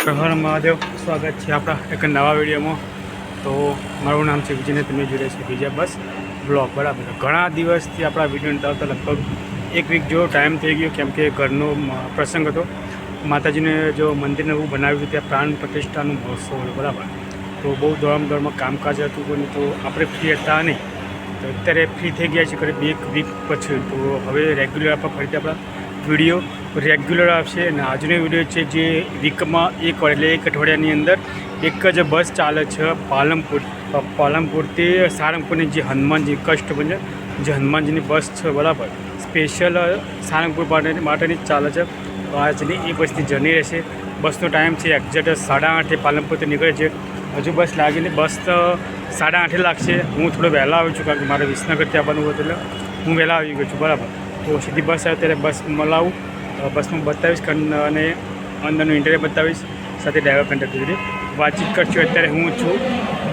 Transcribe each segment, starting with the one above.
હર મહાદેવ, સ્વાગત છે આપણા એક નવા વિડીયોમાં. તો મારું નામ છે વિજયને, તમે રહ્યા છો બીજા બસ બ્લોગ, બરાબર. ઘણા દિવસથી આપણા વીડિયો ઉતારતા લગભગ એક વીક જેવો ટાઈમ થઈ ગયો, કેમ કે ઘરનો પ્રસંગ હતો. માતાજીને જો મંદિરને એવું બનાવ્યું હતું, ત્યાં પ્રાણ પ્રતિષ્ઠાનું મહોત્સવ હતો, બરાબર. તો બહુ દોડમ દોડમાં કામકાજ હતું કોઈને, તો આપણે ફ્રી હતા નહીં. તો અત્યારે ફ્રી થઈ ગયા છે કરીબ એક વીક પછી. તો હવે રેગ્યુલર આપણે ફરીથી આપણા વીડિયો રેગ્યુલર આવશે અને આજનો વીડિયો છે જે વીકમાં એક એટલે એક અઠવાડિયાની અંદર એક જ બસ ચાલે છે પાલનપુર. પાલનપુરથી સારંગપુરની જે હનુમાનજી, કષ્ટભંજન જે હનુમાનજીની બસ છે, બરાબર. સ્પેશિયલ સારંગપુર માટેની ચાલે છે. આજની એ બસની જર્ની રહેશે. બસનો ટાઈમ છે એક્ઝેક્ટ સાડા આઠે પાલનપુરથી નીકળે છે. હજુ બસ લાગીને બસ તો સાડા આઠે લાગશે. હું થોડો વહેલા આવ્યો છું કારણ કે મારે વિસનગરથી આવવાનું હતું એટલે હું વહેલા આવી ગયો છું, બરાબર. તો સીધી બસ આવે ત્યારે બસ મલાવું. અ, બસમાં બતાવીશ અને અંદરનું ઇન્ટરવ્યૂ બતાવીશ સાથે ડ્રાઈવર કરી વાતચીત કરશું અત્યારે હું છું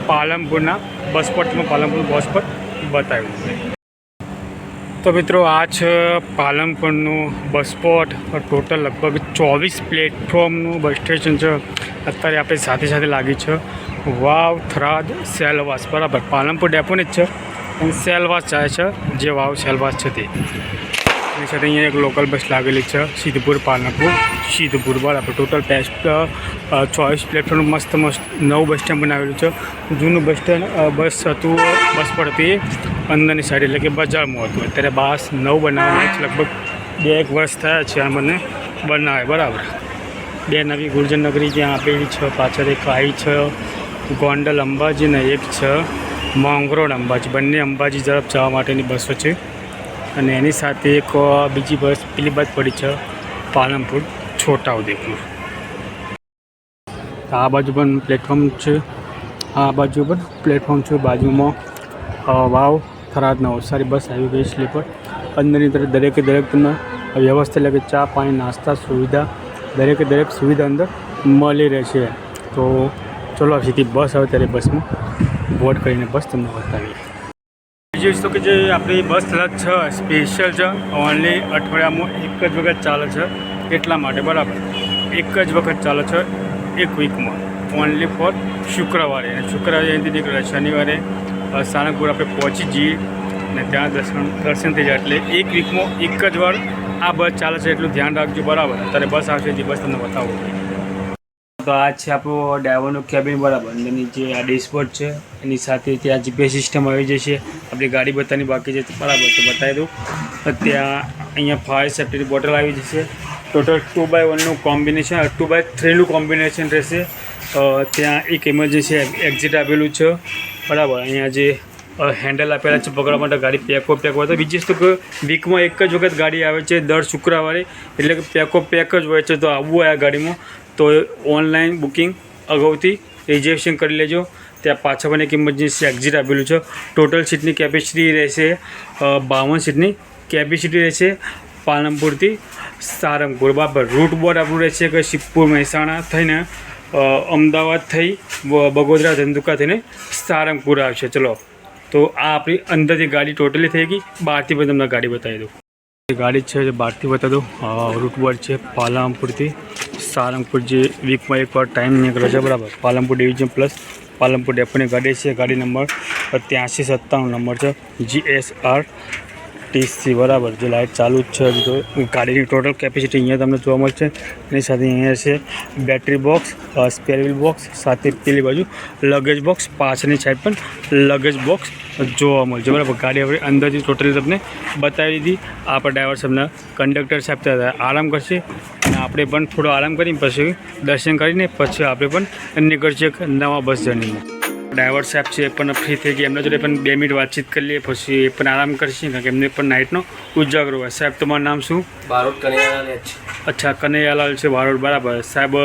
પાલનપુરના બસ સ્પોટમાં પાલનપુર બસ પર બતાવ્યું. તો મિત્રો આ છે પાલનપુરનું બસ સ્પોટ ટોટલ લગભગ ચોવીસ પ્લેટફોર્મનું બસ સ્ટેશન છે. અત્યારે આપણે સાથે સાથે લાગી છે. વાવ થરાદ સેલવાસ બરાબર પાલનપુર ડેપોની જ છે. અને સેલવાસ જાય છે. જે વાવ સેલવાસ છે તે. એની સાથે અહીંયા એક લોકલ બસ લાગેલી છે સિદ્ધપુર પાલનપુર. સિદ્ધપુર બરાબર ટોટલ ટેસ્ટ ચોવીસ પ્લેટફોર્મ મસ્ત મસ્ત નવું બસ સ્ટેન્ડ બનાવેલું છે. જૂનું બસ સ્ટેન્ડ બસ હતું બસ પડતી અંદરની સાઈડ એટલે કે બજારમાં હતું. અત્યારે બસ નવું બનાવવાનું છે, લગભગ બે એક વર્ષ થયા છે આ મને બનાવે, બરાબર. બે નવી ગુર્જર નગરી જ્યાં આપેલી છે, પાછળ એક આઈ છે, ગોંડલ અંબાજી ને એક છે મોંગરોડ અંબાજી. બંને અંબાજી તરફ જવા માટેની બસો છે. અને એની સાથે એક બીજી બસ, પેલી બસ પડી છે, પાલનપુર, છોટાઉદેપુર. આ બાજુ પણ પ્લેટફોર્મ છે. આ બાજુ પણ પ્લેટફોર્મ છે. બાજુમાં વાવ, થરાદ નવસારી બસ આવી ગઈ સ્લીપર. અંદરની તરફ દરેકે દરેક તમને વ્યવસ્થા એટલે કે ચા, પાણી, નાસ્તા, સુવિધા દરેકે દરેક સુવિધા અંદર મળી રહેશે. તો ચલો સીધી બસ આવે ત્યારે બસમાં. બોર્ડ કરીને બસ તમને બતાવીએ. વસ્તુ કે જે આપણી બસ લગ છે સ્પેશિયલ છે. ઓનલી અઠવાડિયામાં એક જ વખત ચાલે છે. એટલા માટે બરાબર. એક જ વખત ચાલે છે, એક વીકમાં ઓનલી ફોર શુક્રવારે. અને શુક્રવારે અહીંથી નીકળે. શનિવારે સારંગપુર આપણે પહોંચી જઈએ. અને ત્યાં દર્શન દર્શન થઈ જાય. એટલે એક વીકમાં એક જ વાર આ બસ ચાલે છે. એટલું ધ્યાન રાખજો. બરાબર. અત્યારે બસ આવશે, જે બસ તમને બતાવું. તો આ છે આપણું ડ્રાઈવરનું કેબિન બરાબર. અંદરની જે આ ડેશબોર્ડ છે, એની સાથે ત્યાં જીપીએસ સિસ્ટમ આવી જશે. આપણી ગાડી બતાવવાની બાકી છે, બરાબર. તો બતાવી દઉં. તો ત્યાં અહીંયા ફાયર સેફ્ટીની બોટલ આવી જશે. ટોટલ ટુ બાય વનનું કોમ્બિનેશન ટુ બાય થ્રીનું કોમ્બિનેશન રહેશે. ત્યાં એક ઇમરજન્સી એક્ઝિટ આપેલું છે. બરાબર. અહીંયા જે હેન્ડલ આપેલા છે પકડવા માટે ગાડી પેકો પેક હોય તો બીજી વસ્તુ વીકમાં એક જ વખત ગાડી આવે છે દર શુક્રવારે. એટલે કે પેકો પેક જ હોય છે. તો આવવું હોય આ ગાડીમાં. તો ઓનલાઈન બુકિંગ અગાઉથી રિઝર્વેશન કરી લેજો. ત્યાં પાછા પણ એક ઇમરજન્સી એક્ઝિટ આપેલું છે. ટોટલ સીટની કેપેસિટી રહેશે બાવન સીટની કેપેસિટી રહેશે. પાલનપુરથી સારંગપુર. બરાબર રૂટ બોર્ડ આપણું રહેશે કે શિવપુર, મહેસાણા થઈને અમદાવાદ થઈ બગોદરા, ધંધુકા થઈને સારંગપુર આવશે. ચલો, તો આ આપણી અંદરથી ગાડી ટોટલી થઈ ગઈ. બહારથી પણ તમને ગાડી બતાવી દઉં. ગાડી છે બહારથી બતાવી દઉં. રૂટ બોર્ડ છે પાલનપુરથી. સારંગપુર જે વીકમાં એકવાર ટાઈમ નીકળે છે, બરાબર. પાલનપુર ડિવિઝન પ્લસ પાલનપુર ડેપોની ગાડી છે, ગાડી નંબર ત્યાંસી સત્તાણું નંબર છે જી એસ આર ટીસી બરાબર જે લાઇટ ચાલુ જ છે હજી તો. ગાડીની ટોટલ કેપેસિટી અહીંયા તમને જોવા મળશે. એની સાથે અહીંયા છે બેટરી બોક્સ સ્પેર બોક્સ સાથે પેલી બાજુ લગેજ બોક્સ પાછળની સાઈડ પણ લગેજ બોક્સ જોવા મળશે. બરાબર, ગાડી આપણે અંદરથી ટોટલી તમને બતાવી દીધી. આપણા ડ્રાઈવર સાહેબના કંડક્ટર સાહેબ ત્યાં આરામ કરશે. અને આપણે પણ થોડો આરામ કરીને પછી દર્શન કરીને પછી આપણે પણ નીકળશે એક નવા બસ જર્નીમાં ડ્રાઈવર સાહેબ છે એ પણ ફ્રી થઈ ગયા. એમના જોડે પણ બે મિનિટ વાતચીત કરી લઈએ પછી એ પણ આરામ કરશે કારણ કે એમને પણ નાઇટનો ઉજાગરો હોય. સાહેબ તમારું નામ શું? બારોટ કનૈયાલાલ અચ્છા કનૈયાલાલ છે વારોડ બરાબર. સાહેબ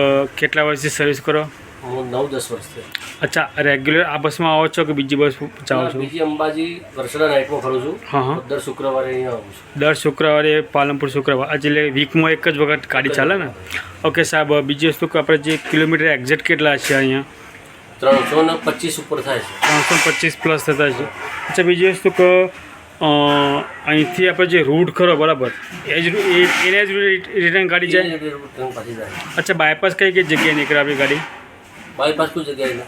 કેટલા વર્ષથી સર્વિસ કરો? નવ દસ વર્ષથી અચ્છા રેગ્યુલર આ બસમાં આવો છો કે બીજી બસ જાઓ છો? બીજી અંબાજી વર્ષના નાઇટમાં ફરું છું. હા હા. દર શુક્રવારે અહીંયા આવું છું. દર શુક્રવારે પાલનપુર શુક્રવાર. એટલે વીકમાં એક જ વખત ગાડી ચાલે ને? ઓકે સાહેબ બીજી વસ્તુ કે આપણે જે કિલોમીટર એક્ઝેક્ટ કેટલા છે અહીંયા? ત્રણસો ને પચીસ ઉપર થાય છે. ત્રણસો પચીસ પ્લસ થતા છે. અચ્છા બીજી વસ્તુ કે અહીંથી આપણે જે રૂટ ખરો બરાબર એ જ એને જ રિટર્ન ગાડી જાય? અચ્છા બાયપાસ કઈ કઈ જગ્યાએ નીકળે આપણી ગાડી? બાયપાસ કોઈ જગ્યાએ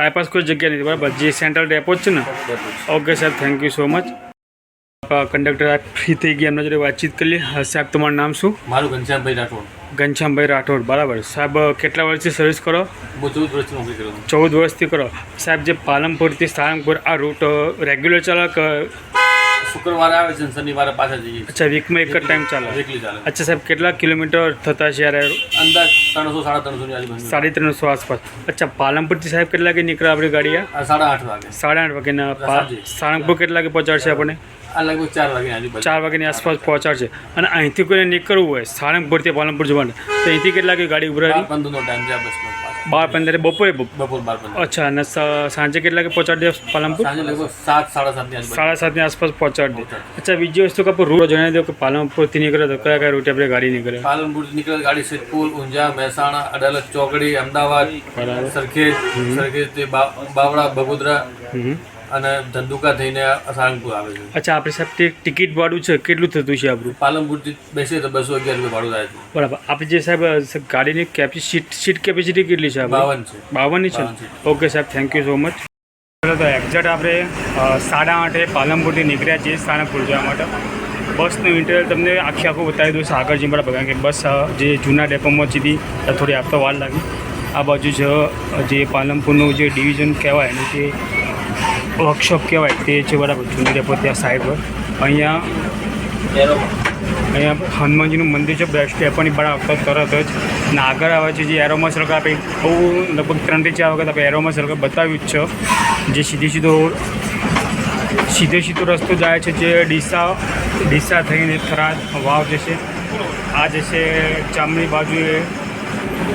બાયપાસ કોઈ જગ્યા નથી બરાબર. જે સેન્ટ્રલ ડેપો છે ને? ઓકે સાહેબ thank you so much conductor આપ ફ્રી થઈ ગયા. એમના જોડે વાતચીત કરી લી. સાહેબ તમારું નામ શું? મારું ઘનશ્યામભાઈ રાઠોડ. ઘનશ્યામભાઈ રાઠોડ બરાબર. સાહેબ કેટલા વર્ષથી સર્વિસ કરો? ચૌદ વર્ષથી નોકરી કરું ચૌદ વર્ષથી કરો. સાહેબ જે પાલનપુરથી સારંગપુર આ રૂટ રેગ્યુલર ચાલે કે શુક્રવારે આવે છે શનિવારે પાછા જઈએ અચ્છા વીકમાં એક જ ટાઈમ ચાલે. વીકલી ચાલે. અચ્છા સાહેબ કેટલા કિલોમીટર થતા છે યાર? અંદાજ ત્રણસો સાડા ત્રણસોની આજુબાજુ. સાડી ત્રણસો આસપાસ. અચ્છા પાલનપુરથી સાહેબ કેટલા વાગે નીકળે આપણી ગાડી આ સાડા આઠ વાગે. સાડા આઠ વાગે. સાળંગપુર કેટલા વાગે પહોંચાડશે આપણને? આ લગભગ ચાર વાગે આજુબાજુ. ચાર વાગ્યાની આસપાસ પહોંચાડશે. અને અહીંથી કોઈને નીકળવું હોય સાળંગપુરથી પાલનપુર જવાનું તો અહીંથી કેટલા વાગે ગાડી ઉભરાવી પંદરનો ટાઈમ છે આ પાછો. બાર પંદરે બપોરે બપોર? બાર પંદર. અચ્છા અને સાંજે કેટલા વાગે પહોંચાડી દે પાલનપુર? સાંજે લગભગ સાત સાડા સાતની સાડા સાતની આસપાસ પહોંચાડી દે. અચ્છા બીજી વસ્તુ કે રૂટ જણાવી દો કે પાલનપુરથી નીકળે તો કયા કયા રૂટે આપણે ગાડી નીકળે? પાલનપુર નીકળે ગાડી સિદ્ધપુર ઊંઝા મહેસાણા અડાલજ ચોકડી અમદાવાદ સરખેજ સરખેજ બાવડા બાવળા બગોદરા. અને ધંધુકા થઈને સારંગપુર આવે છે. અચ્છા આપણે સાહેબ તે ટિકિટ ભાડું છે. કેટલું થતું છે આપણું? પાલનપુરથી બેસીએ તો બસો અગિયાર રૂપિયા ભાડું થાય છે. બરાબર. આપણે જે સાહેબ ગાડીની કેપી સીટ સીટ કેપેસિટી કેટલી છે બાવન છે. બાવનની છે ઓકે સાહેબ થેન્ક યુ સો મચ તો એક્ઝેક્ટ આપણે સાડા આઠે પાલનપુરથી નીકળ્યા છીએ સારંગપુર જવા માટે. બસનું ઇન્ટરવ્યુ તમને આખી આખું બતાવી દઉં આગળ જઈને બરાબર કારણ કે બસ જે જૂના ડેપોમાં સીધી થોડી આપતો વાર લાગી. આ બાજુ છે જે પાલનપુરનું જે ડિવિઝન કહેવાય એનું જે વર્કશોપ કહેવાય, તે છે બરાબર જૂની ડેપો ત્યાં સાઈડ પર. અહીંયા અહીંયા હનુમાનજીનું મંદિર છે બેસ્ટ ડેપોની બહાર આવતા તરત જ અને આગળ આવે છે, જે એરોમાં સર્કલ આપણે બહુ લગભગ ત્રણથી ચાર વખત આપણે એરોમાં સર્કલ બતાવ્યું જ છે. જે સીધી સીધો, સીધે સીધો રસ્તો જાય છે, જે ડીસા ડીસા થઈને થરાદ વાવ જશે. આ જશે ચામડી બાજુએ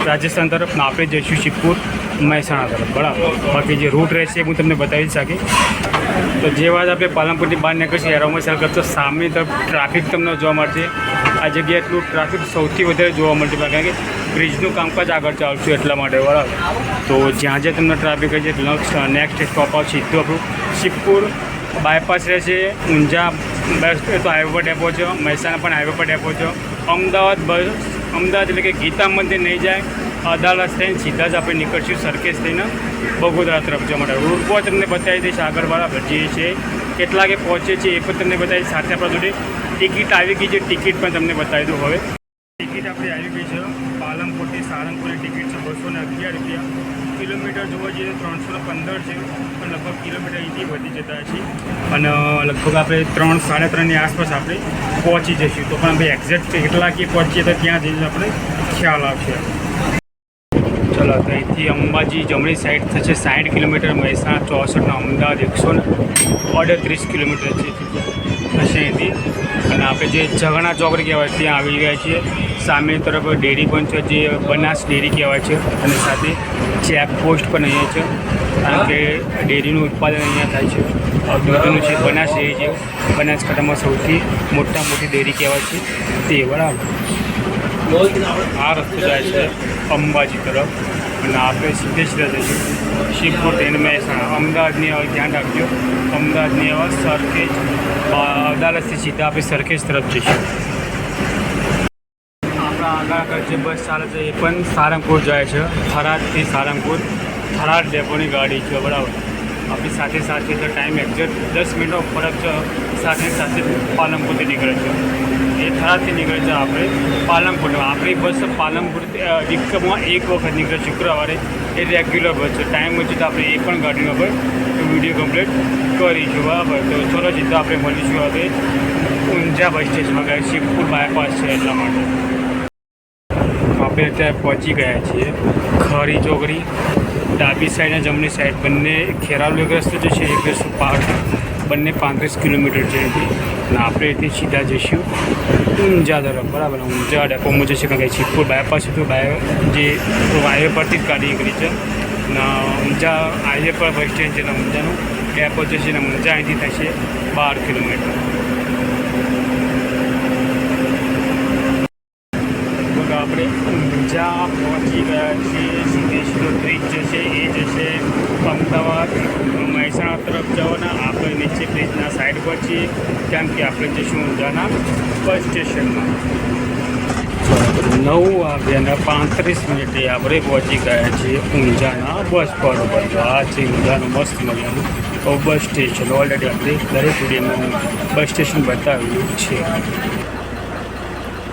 રાજસ્થાન તરફ આપણે જઈશું શિવપુર. મહેસાણા તરફ, બરાબર. બાકી જે રૂટ રહેશે એ હું તમને બતાવી શકીશ. શકી તો જે વાત આપણે પાલનપુરથી બહાર નીકળશે એરોમાં સેલ કરશો સામે તરફ ટ્રાફિક તમને જોવા મળશે. આ જગ્યાએ એટલું ટ્રાફિક સૌથી વધારે જોવા મળશે કારણ કે બ્રિજનું કામકાજ આગળ ચાલશું એટલા માટે, બરાબર. તો જ્યાં જ્યાં તમને ટ્રાફિક છે નેક્સ્ટ સ્ટોપ આવશે સીધું આપણું શિવપુર બાયપાસ રહેશે ઊંઝા બસ તો હાઈવે પર ડેપો છો, મહેસાણા પણ હાઈવે પર ડેપો છો. અમદાવાદ બસ અમદાવાદ એટલે કે ગીતા મંદિર નહીં જાય અદાલત થઈને સીધા જ આપણે નીકળશું સરખેજ થઈને બગોદરા તરફ જવા માટે. રૂટ પર તમને બતાવી દઈશ આગળ બરાબર જે છે, કેટલા કે પહોંચે છે એ પણ તમને બતાવી સાથે આપણા જોડે ટિકિટ આવી ગઈ છે, ટિકિટ પણ તમને બતાવી દઉં હવે. ટિકિટ આપણી આવી ગઈ છે, પાલનપુરથી સારંગપુરની ટિકિટ છે, બસો ને અગિયાર રૂપિયા. કિલોમીટર જોવા જઈએ તો ત્રણસો પંદર છે પણ લગભગ કિલોમીટર અહીંથી વધી જતા છીએ અને લગભગ આપણે ત્રણ, સાડા ત્રણની આસપાસ આપણે પહોંચી જઈશું. તો પણ આપણે એક્ઝેક્ટ કેટલા કે પહોંચીએ તો ત્યાં જઈને આપણે ખ્યાલ આવશે. ચલો તો અહીંથી અંબાજી જમણી સાઈડ થશે સાઠ કિલોમીટર મહેસાણા ચોસઠ અમદાવાદ, એકસો ને અડત્રીસ કિલોમીટર છે થશે અહીંથી અને આપણે જે ઝઘણા ચોકડી કહેવાય, ત્યાં આવી ગયા છીએ. સામે તરફ ડેરી પણ છે, જે બનાસ ડેરી કહેવાય છે. અને સાથે ચેકપોસ્ટ પણ અહીંયા છે. કારણ કે ડેરીનું ઉત્પાદન અહીંયા થાય છે. દૂધનું છે બનાસ ડેરી છે બનાસકાંઠામાં સૌથી મોટા મોટી ડેરી કહેવાય છે. તે બરાબર આ રસ્તો જાય છે. અંબાજી તરફ. અને આપણે સીધે સીધા જઈશું શિવપુર ટ્રેન મહેસાણા અમદાવાદની હવે ધ્યાન રાખજો. અમદાવાદની હવે સરખેજ અદાલતથી સીધા આપણે સરખેજ તરફ જઈશું. આપણા આગળ આગળ જે બસ ચાલે છે એ પણ સારંગપુર જાય છે. થરાદથી સારંગપુર. થરાદ ડેપોની ગાડી છે, બરાબર. આપણી સાથે સાથે તો ટાઈમ એક્ઝેક્ટ દસ મિનિટનો ફરક છે. સાથે સાથે પાલનપુરથી નીકળે છે. એ થરાદથી નીકળે છે આપણે પાલનપુરમાં. આપણી બસ પાલનપુર વીકમાં એક વખત નીકળે શુક્રવારે. એ રેગ્યુલર બસ છે. ટાઈમ વચ્ચે તો આપણે એ પણ ગાડીનો પર વીડિયો કમ્પ્લીટ કરીશું. બરાબર? તો ચલો સીધા આપણે મળીશું હવે ઊંઝા બસ સ્ટેશનમાં. ગયા શિવપુર બાયપાસ છે એટલા માટે. આપણે અત્યારે પહોંચી ગયા છીએ ખરી ચોકડી. ડાબી સાઈડ અને જમણી સાઈડ બંને ખેરાલુ રસ્તો જે છે એક રસ્તો પહાડ બંને પાંત્રીસ કિલોમીટર છે અને આપણે અહીંથી સીધા જઈશું. ઊંઝા તરફ બરાબર. ઊંઝા ડેપોમાં જશે કારણ કે શિવપુર બાયપાસ હતું બાય, જે હાઈવે પરથી જ ગાડી નીકળી છે. અને ઊંઝા હાઈવે પર બસ સ્ટેન્ડ છે અને ઊંઝાનું ડેપો જે છે ને ઊંઝા અહીંથી થશે બાર કિલોમીટર. આપણે ઊંઝા પહોંચી ગયા છીએ સિદ્ધેશ્વર બ્રિજ જે છે, એ જશે અમદાવાદ, મહેસાણા તરફ જવાના. આપણે છે બ્રિજના સાઈડ પર છીએ કેમ કે આપણે જઈશું ઊંઝાના બસ સ્ટેશનમાં નવ વાગ્યાના પાંત્રીસ મિનિટે આપણે પહોંચી ગયા છીએ ઊંઝાના બસ પર. ઉપર આ છે ઊંઝાનું મસ્ત મજાનું બસ સ્ટેશન ઓલરેડી આપણે દરેક વિડીયોમાં બસ સ્ટેશન બતાવ્યું છે.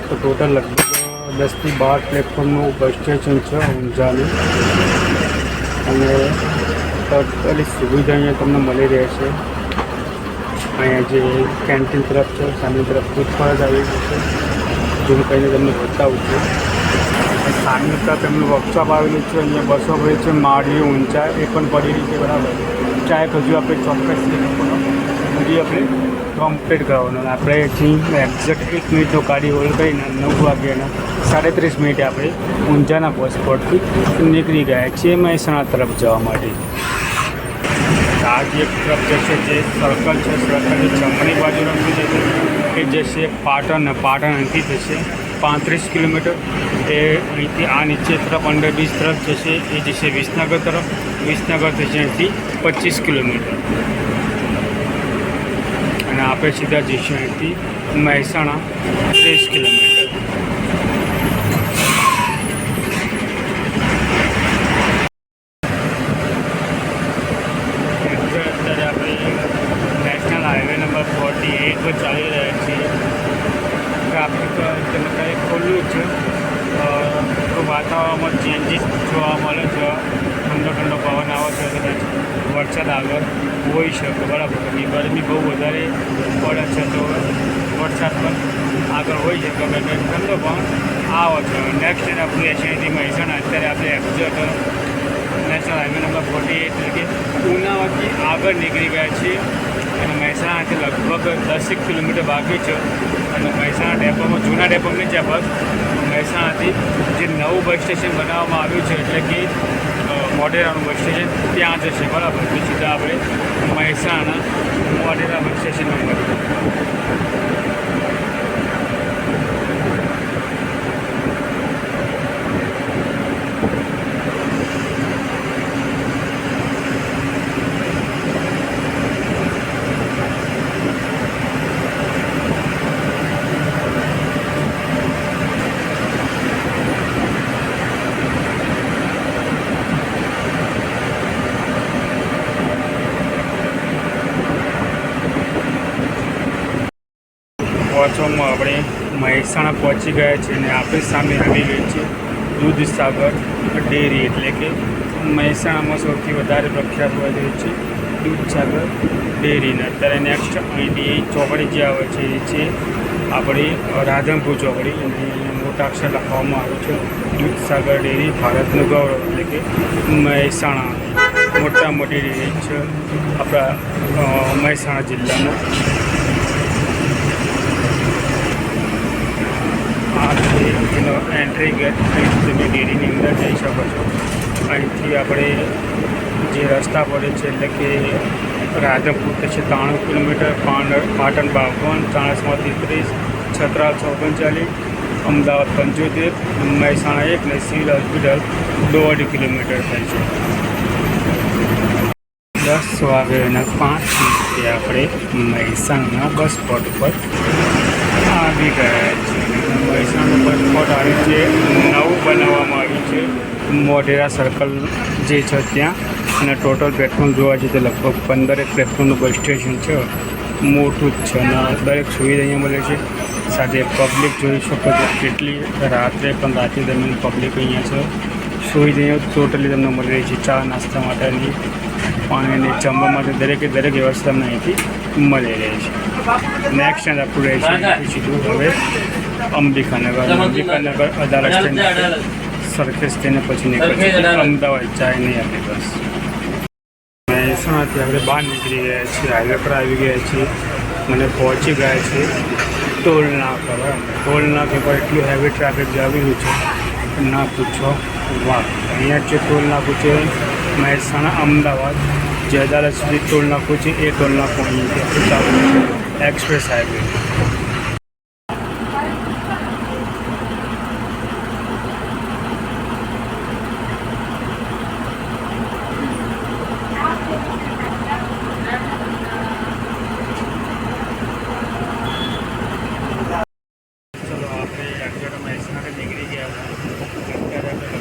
તો ટોટલ લગભગ દસથી બાર પ્લેટફોર્મનું બસ સ્ટેશન છે ઊંઝાનું. અને ટોટલી સુવિધા અહીંયા તમને મળી રહેશે. અહીંયા જે કેન્ટીન તરફ છે સામે તરફ પૂછપરછ આવી છે જેમ કહીને તમને બતાવું છું. સામે તરફ એમનું વર્કશોપ આવેલું છે, અહીંયા બસો પડી છે માળી ઊંચા, એ પણ પડી રહી છે, બરાબર. ચાહે હજુ આપણે ચોક્કસ હજી આપણે કમ્પ્લીટ કરવાનો આપણે અહીંથી એક્ઝેક્ટ એક મિનિટનો ગાડી હોલ્ડ કરીને નવ વાગ્યાના સાડત્રીસ મિનિટે આપણે ઊંઝાના બસ પરથી નીકળી ગયા છીએ મહેસાણા તરફ જવા માટે. આ એક તરફ જશે જે સર્કલ છે સર્કલની જમણી બાજુ રમતું જશે એ જશે પાટણ પાટણ અહીંથી જશે પાંત્રીસ કિલોમીટર. એ અહીંથી આ નીચે તરફ અંડરબ્રિજ તરફ જશે એ જશે વિસનગર તરફ. વિસનગર થશે અહીંથી પચીસ કિલોમીટર. અને આપણે સીધા જઈશું અહીંથી મહેસાણા ત્રીસ કિલોમીટર અત્યારે આપણે national highway number forty eight પર ચાલી રહ્યા છીએ ટ્રાફિક એકદમ અત્યારે ખુલ્લું છે અ, તો વાતાવરણમાં ચેન્જીસ જોવા મળે છે ઠંડો ઠંડો પવન આવે છે કદાચ વરસાદ આગળ હોઈ શકે બરાબર કે ગરમી બહુ વધારે પડે છે તો વરસાદ પણ આગળ હોઈ શકે એટલે ઠંડો પણ આવે છે નેક્સ્ટ એને આપણું એસઆઈથી મહેસાણા અત્યારે આપણે exact national highway number forty eight એટલે કે ઉનાવાથી આગળ નીકળી ગયા છીએ અને મહેસાણાથી લગભગ દસેક કિલોમીટર બાકી છે અને મહેસાણા ડેપોની બસ મહેસાણાથી જે નવું બસ સ્ટેશન બનાવવામાં આવ્યું છે, એટલે કે મોઢેરાનું બસ સ્ટેશન ત્યાં જશે. બરાબર? તો સીધા આપણે Mehsana Modhera bus station number પહોંચવામાં આપણે મહેસાણા પહોંચી ગયા છીએ અને આપણી સામે આવી ગઈ છે દૂધસાગર ડેરી એટલે કે મહેસાણામાં સૌથી વધારે પ્રખ્યાત હોય છે છે દૂધસાગર ડેરીને. અત્યારે નેક્સ્ટ અહીંથી ચોકડી જે આવે છે એ છે આપણી રાધનપુર ચોકડી. અને મોટા અક્ષર લખવામાં આવ્યું છે દૂધસાગર ડેરી ભારતનું ગૌરવ એટલે કે મહેસાણા. મોટા મોટી ડેરી છે આપણા મહેસાણા જિલ્લામાં આ છે એનો એન્ટ્રી ગેટ થઈ તમે ડેરીની અંદર જઈ શકો છો. અહીંથી આપણે જે રસ્તા પડે છે, એટલે કે રાધનપુર છે ત્રાણું કિલોમીટર, પાટણ બાવન, ચાણસમાં ત્રીસ છત્રાલ ઓગણચાલીસ અમદાવાદ પંચોતેર, મહેસાણા એક ને સિવિલ હોસ્પિટલ દોઢ કિલોમીટર થાય છે. દસ વાગ્યાના પાંચ મિનિટે આપણે મહેસાણા બસ સ્પોટ પર આવી ગયા છે બસ સ્પોટ આવી છે નવું બનાવવામાં આવ્યું છે. મોઢેરા સર્કલ જે છે ત્યાં. અને ટોટલ પ્લેટફોર્મ જોવા જઈએ તો લગભગ પંદરેક પ્લેટફોર્મનું બસ સ્ટેશન છે. મોટું જ છે. અને દરેક સુવિધા અહીંયા મળે છે. સાથે પબ્લિક જોઈ શકો છો કેટલી રાત્રે પણ રાત્રિ દરમિયાન પબ્લિક અહીંયા છે. સુવિધા ટોટલી તમને મળી રહી છે. ચા નાસ્તા માટેની, પાણીની, જમવા માટે દરેકે દરેક વ્યવસ્થા તમને અહીંથી મળી રહી છે. નેક્સ્ટ આપણું રહે છે સીધું હવે અંબિકાનગર અંબિકાનગર અદાલત સ્ટેન્ડ સરખેજ થઈને પછી નીકળે અમદાવાદ જાય નહીં આપણી બસ. મહેસાણાથી આપણે બહાર નીકળી ગયા છીએ. હાઈવે પર આવી ગયા છીએ. મને પહોંચી ગયા છીએ. ટોલ ના બરાબર ટોલ નાકા પર એટલું હેવી ટ્રાફિક જાવેલું છે. ના પૂછો. વાહ. અહીંયા જે ટોલ નાકું છે મહેસાણા અમદાવાદ જે અદાલત સુધી ટોલ નાકું છે એ ટોલ નાકું અહીંયાથી એક્સપ્રેસ હાઈવે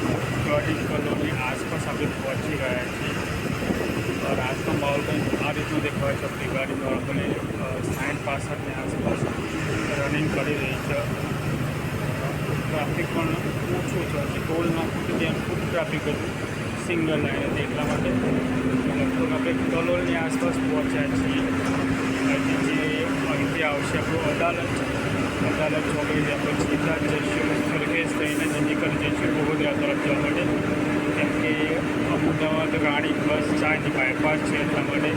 કલોની આસપાસ આપણે પહોંચી ગયા છીએ અ, રાજનો માહોલ કંઈક આ રીતનો દેખાય છે આપણી ગાડી નોર્મલી સાઠ પાસઠની આસપાસ રનિંગ કરી રહી છે ટ્રાફિક પણ ઓછું છે હજી ટોલ નાખું તો ત્યાં ખૂબ ટ્રાફિક હતું સિંગલ લાઈન હતી એટલા માટે લગભગ આપણે કલોલની આસપાસ પહોંચ્યા છીએ હજી જે અહીંથી આવશે આપણું અદાલત અદાલત ચોકડી આપણે સીધા જ જઈશું સરખેજ થઈને જે છે બગોદરા તરફ જવા માટે. કેમ કે અમદાવાદ ગાડી બસ ચાર્જ બાયપાસ છે એટલા માટે.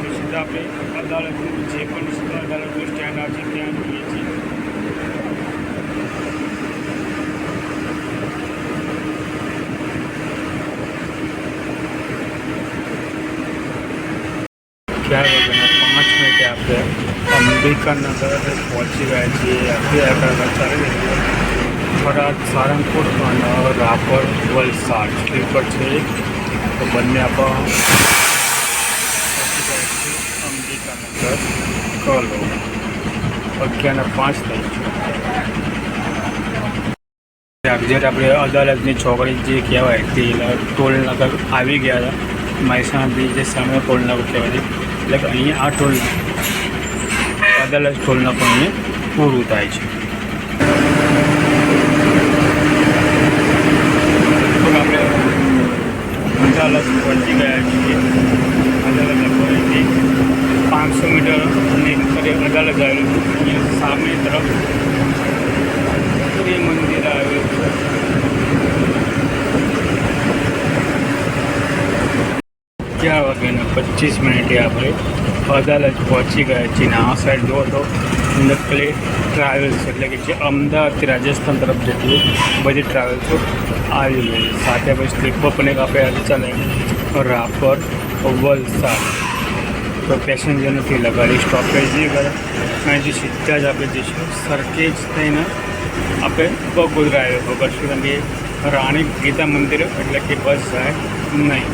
તો સીધા આપણે અદાલતનું જે પણ સીધા અદાલતનું સ્ટેન્ડ આવશે ત્યાં જઈએ છીએ. ચાર વાગ્યાના પાંચ મિનિટે આપણે અંબિકાનગર પહોંચી ગયા છીએ. આપણે આગળ ચાલી થરાદ સારંગપુર અને રાપર, વલસાડ. સ્લીપર છે તો બંને અંબિકાનગર કલો અગિયારના પાંચ તારીખ છે. આપણે અદાલતની છોકરી જે કહેવાય તે ટોલનગર આવી ગયા હતા મહેસાણા બ્રિજ જે સામે ટોલનગર કહેવાય છે. એટલે અહીંયા આ ટોલ અદાલત ટોલનગર અહીંયા પૂરું થાય છે લગભગ આપણે અદાલત પહોંચી ગયા છીએ અલગ અલગ અહીંથી પાંચસો મીટરની અલગ અલગ આવેલું અહીંયા સામે તરફ સૂર્ય મંદિર આવેલું અગિયાર વાગ્યાના પચીસ મિનિટે આપણે અદાલત પહોંચી ગયા છીએ અને આ સાઈડ જુઓ તો નકલી ટ્રાવેલ્સ એટલે કે જે અમદાવાદથી રાજસ્થાન તરફ જતી બધી ટ્રાવેલ્સો આવી સાથે પછી સ્લીપર પણ એક આજે ચાલે રાપર, વલસાડ. તો પેસેન્જર નથી લગાડી સ્ટોપેજ નહીં કરે. અહીંથી સીધા જ આપણે જઈશું સરખેજ થઈને આપણે બગોદરા આવ્યો. કરશું કારણ કે રાણી ગીતા મંદિર, એટલે કે બસ જાય નહીં.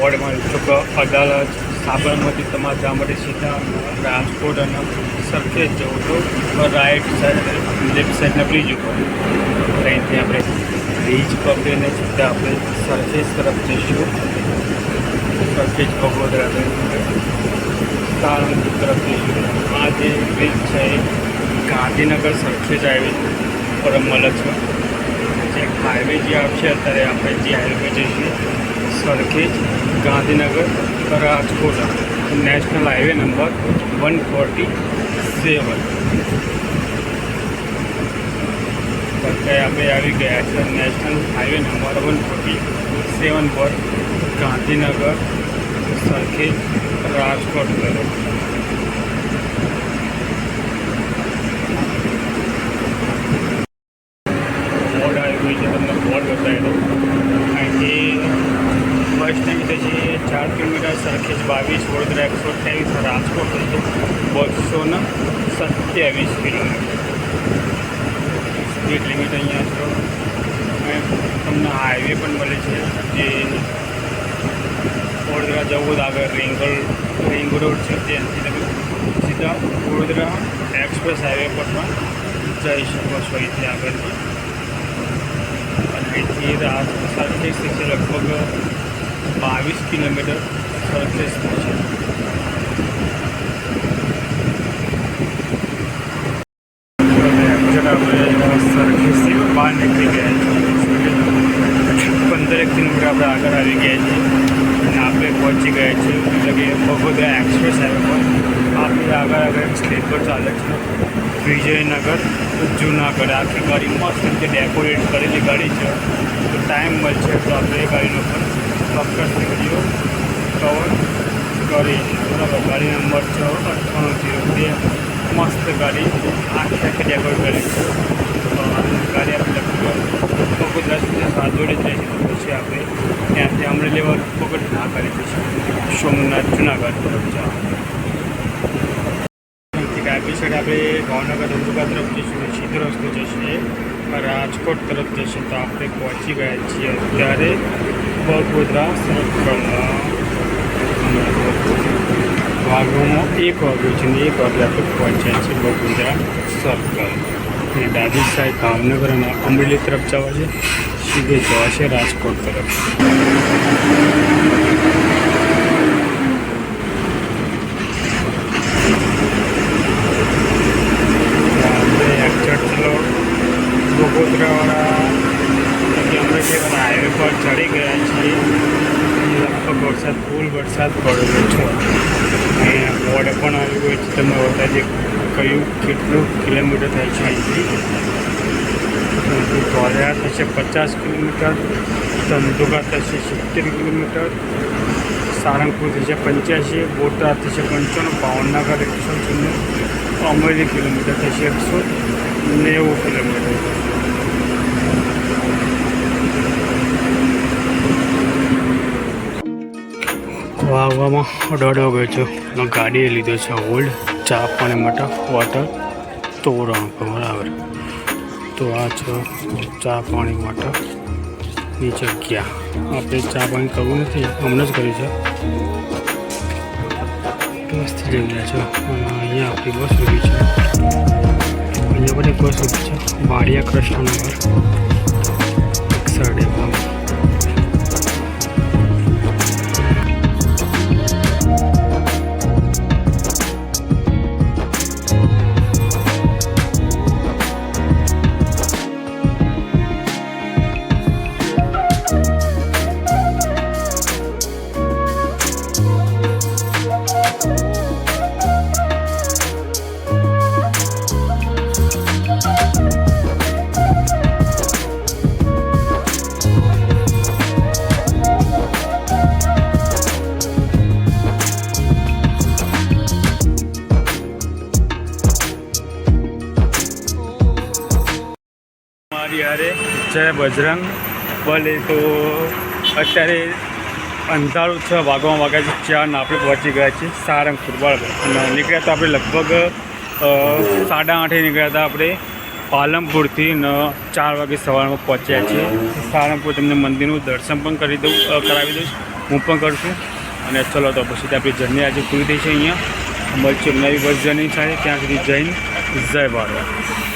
વોર્ડમાં ચોક અદાલત, સાબરમતી તમારે માટે સીધા રાજકોટ અને સરખેજ જવું છું. રાઈટ સાઈડ લેફ્ટ સાઈડના બ્રિજ ઉપર. ત્યાંથી આપણે બ્રિજ પકડીને સીધા આપણે સરખેજ તરફ જઈશું. સરખેજ બગોદરા સાળંગપુર તરફ જઈશું. આ જે બ્રિજ છે, એ ગાંધીનગર સરખેજ હાઈવે પર મળે જે હાઈવે જે આવશે, અત્યારે આપણે જે હાઈવે જઈશું Sarkhej Gandhinagar Rajkot national highway number one forty અત્યારે આપણે આવી ગયા છે national highway number one forty seven પર ગાંધીનગર સરખેજ રાજકોટ તરફ બોર્ડ આવી છે તમને બોર્ડ બતાવી દઉં. બસ સ્ટેન્ડ છે જે ચાર કિલોમીટર સરખેજ બાવીસ, વડોદરા એકસો અઠ્યાવીસ રાજકોટ છે બસો ને સત્યાવીસ કિલોમીટર. સ્પીડ લિમિટ અહીંયા છે. તમને હાઈવે પણ મળે છે. જે વડોદરા જવું આગળ રિંગ રિંગ રોડ છે. ત્યાંથી તમે સીધા વડોદરા એક્સપ્રેસ હાઈવે પર પણ જઈ શકો છો અહીંથી આગળથી. અહીંથી રાત સરખેજથી છે. લગભગ બાવીસ કિલોમીટર સરખેજથી છે સરખેજથી બહાર કિલોમીટર આપણે આગળ આવી ગયા છીએ. અને આપણે પહોંચી ગયા છીએ, એટલે કે એક્સપ્રેસ હાઈવે પર. આપણે આગળ આગળ સ્લીપર ચાલે છે. વિજયનગર, જુનાગઢ. આખી ગાડી મસ્ત રીતે ડેકોરેટ કરેલી ગાડી છે. તો ટાઈમ મળશે તો આપણે એ ગાડીનો પણ ચોક્કસ વીડિયો કવર કરીશું બરાબર, ગાડી નંબર છ, અઠ્ઠાણું જીરો બે. મસ્ત ગાડી. આખી આખી ડેકોર કરી ગાડી આપણે તો ગુજરાત સુધી સાજોડે છે તો પછી આપણે. ત્યાંથી અમરેલી લેવલ પકડ ના કરી દઈશું સોમનાથ, જુનાગઢ તરફ જવા અહીંથી સાઈડ આપણે ભાવનગર ધંધુકા તરફ જઈશું સીધો રસ્તો જશે. રાજકોટ તરફ જશે. તો આપણે પહોંચી ગયા છીએ અત્યારે. બગોદરા સર્કલમાં વાઘોમાં એક વાગ્યું છે ને એક વાગે આપણે પહોંચ્યા છે બગોદરા સર્કલ. અને ડાબી સાઈડ ભાવનગર અને અમરેલી તરફ જવા છે, સીધે જવા છે રાજકોટ તરફ. આપણે એક્ઝેક્ટ ચલો બગોદરાવાળા અમે પણ હાઈવે પર ચડી ગયા છીએ લગભગ વરસાદ ફૂલ વરસાદ પડેલો છે. અને બોર્ડ પણ આવી હોય છે. તમે બતાવી કયું કેટલું કિલોમીટર થાય છે અહીંથી. ધોળિયા થશે પચાસ કિલોમીટર, ધંધુકા થશે સિત્તેર કિલોમીટર, સારંગપુર થશે પંચ્યાસી, બોટાદ થશે પંચાણું, ભાવનગર એકસો ચુમ્મોતેર અમરેલી કિલોમીટર થશે એકસો નેવું કિલોમીટર. વાવવામાં અડાડો ગયો છે. ગાડીએ લીધો છે હોલ્ડ ચા પાણી માટે વોટર તોરણ બરાબર. તો આ છે ચા પાણી માટે ની જગ્યા. આપણે ચા પાણી કરવું નથી હમણાં જ કર્યું છે. મસ્ત જગ્યા છે. અને અહીંયા આપણી બસ ઊભી છે. અહીંયા બધી બસ ઊભી છે. વાડિયા કૃષ્ણનગર એક સાઈડ જય બજરંગ બલે તો અત્યારે અંધારું છ, વાગવામાં વાગ્યા છે ચાર આપણે પહોંચી ગયા છીએ સારંગપુર બરાબર નીકળ્યા તો આપણે લગભગ સાડા આઠે નીકળ્યા હતા આપણે પાલનપુરથી ને ચાર વાગે સવારમાં પહોંચ્યા છીએ. સારંગપુર તમને મંદિરનું દર્શન પણ કરી દઉં કરાવી દઈશ. હું પણ કરું છું. અને ચલો તો પછી આપણી જર્ની આજે પૂરી થઈ છે અહીંયા. મળશે નવી બસ જર્ની થાય ત્યાં સુધી જૈન જય ભારત.